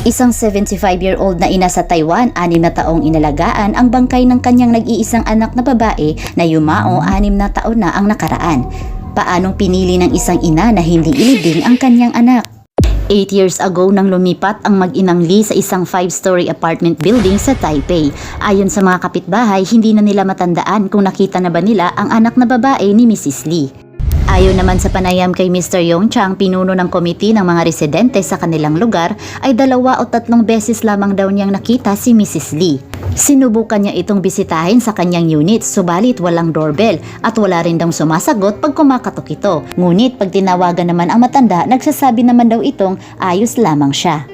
Isang 75-year-old na ina sa Taiwan, anim na taong inalagaan ang bangkay ng kanyang nag-iisang anak na babae na yumao anim na taon na ang nakaraan. Paanong pinili ng isang ina na hindi ilibing ang kanyang anak? 8 years ago nang lumipat ang mag-inang Lee sa isang 5-story apartment building sa Taipei. Ayon sa mga kapitbahay, hindi na nila matandaan kung nakita na ba nila ang anak na babae ni Mrs. Lee. Ayon naman sa panayam kay Mr. Yong Chang, pinuno ng komite ng mga residente sa kanilang lugar, ay dalawa o tatlong beses lamang daw niyang nakita si Mrs. Lee. Sinubukan niya itong bisitahin sa kanyang unit, subalit walang doorbell at wala rin daw sumasagot pag kumakatok ito. Ngunit pag tinawagan naman ang matanda, nagsasabi naman daw itong ayos lamang siya.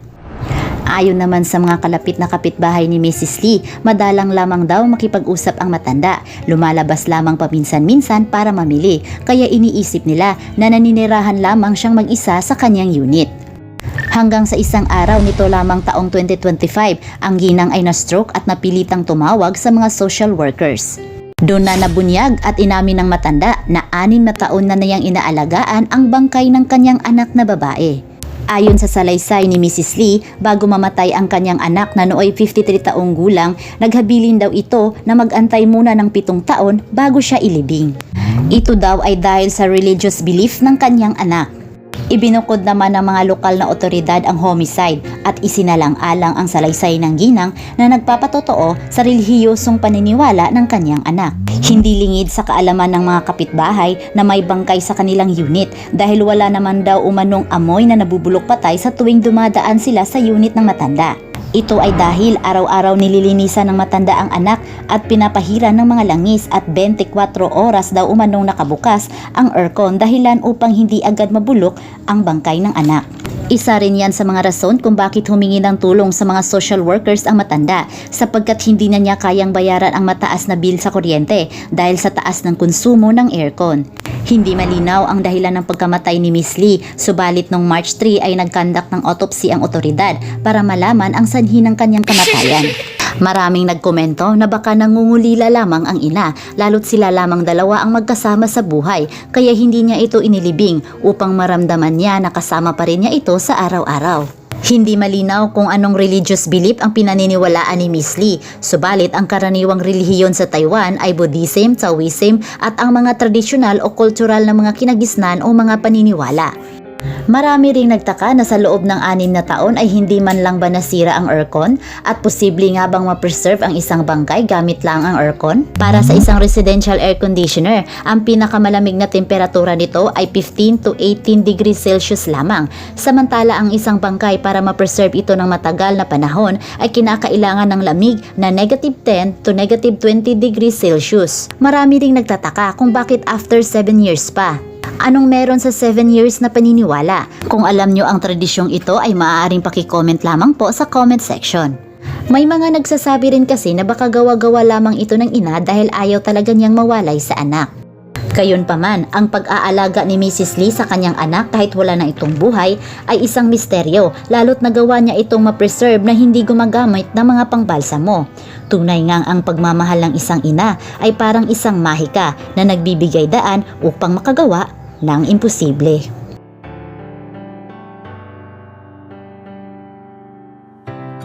Ayon naman sa mga kalapit na kapitbahay ni Mrs. Lee, madalang lamang daw makipag-usap ang matanda. Lumalabas lamang paminsan-minsan para mamili, kaya iniisip nila na naninirahan lamang siyang mag-isa sa kanyang unit. Hanggang sa isang araw nito lamang taong 2025, ang ginang ay na-stroke at napilitang tumawag sa mga social workers. Doon na nabunyag at inamin ng matanda na anin na taon na niyang inaalagaan ang bangkay ng kanyang anak na babae. Ayon sa salaysay ni Mrs. Lee, bago mamatay ang kanyang anak na nooy 53 taong gulang, naghabilin daw ito na mag-antay muna ng pitong taon bago siya ilibing. Ito daw ay dahil sa religious belief ng kanyang anak. Ibinukod naman ng mga lokal na otoridad ang homicide at isinalang-alang ang salaysay ng ginang na nagpapatotoo sa relihiyosong paniniwala ng kanyang anak. Hindi lingid sa kaalaman ng mga kapitbahay na may bangkay sa kanilang unit dahil wala naman daw umanong amoy na nabubulok patay sa tuwing dumadaan sila sa unit ng matanda. Ito ay dahil araw-araw nililinisan ng matanda ang anak at pinapahira ng mga langis at 24 oras daw umanong nakabukas ang aircon dahilan upang hindi agad mabulok ang bangkay ng anak. Isa rin yan sa mga rason kung bakit humingi ng tulong sa mga social workers ang matanda sapagkat hindi na niya kayang bayaran ang mataas na bill sa kuryente dahil sa taas ng konsumo ng aircon. Hindi malinaw ang dahilan ng pagkamatay ni Miss Lee, subalit noong March 3 ay nagkandak ng autopsy ang otoridad para malaman ang sanhi ng kanyang kamatayan. Maraming nagkomento na baka nangungulila lamang ang ina, lalo't sila lamang dalawa ang magkasama sa buhay, kaya hindi niya ito inilibing upang maramdaman niya na kasama pa rin niya ito sa araw-araw. Hindi malinaw kung anong religious belief ang pinaniniwalaan ni Miss Lee, subalit ang karaniwang relihiyon sa Taiwan ay Buddhism, Taoism at ang mga tradisyonal o kultural na mga kinagisnan o mga paniniwala. Marami ring nagtaka na sa loob ng anim na taon ay hindi man lang ba nasira ang aircon at posible nga bang ma-preserve ang isang bangkay gamit lang ang aircon? Para sa isang residential air conditioner, ang pinakamalamig na temperatura nito ay 15 to 18 degrees Celsius lamang. Samantala ang isang bangkay para ma-preserve ito ng matagal na panahon ay kinakailangan ng lamig na negative 10 to negative 20 degrees Celsius. Marami ring nagtataka kung bakit after 7 years pa. Anong meron sa 7 years na paniniwala? Kung alam nyo ang tradisyong ito ay maaaring pakicomment lamang po sa comment section. May mga nagsasabi rin kasi na baka gawa-gawa lamang ito ng ina dahil ayaw talaga niyang mawalay sa anak. Gayon pa man, ang pag-aalaga ni Mrs. Lee sa kanyang anak kahit wala na itong buhay ay isang misteryo lalo't nagawa niya itong ma-preserve na hindi gumagamit ng mga pangbalsamo. Tunay ngang ang pagmamahal ng isang ina ay parang isang mahika na nagbibigay daan upang makagawa ng imposible.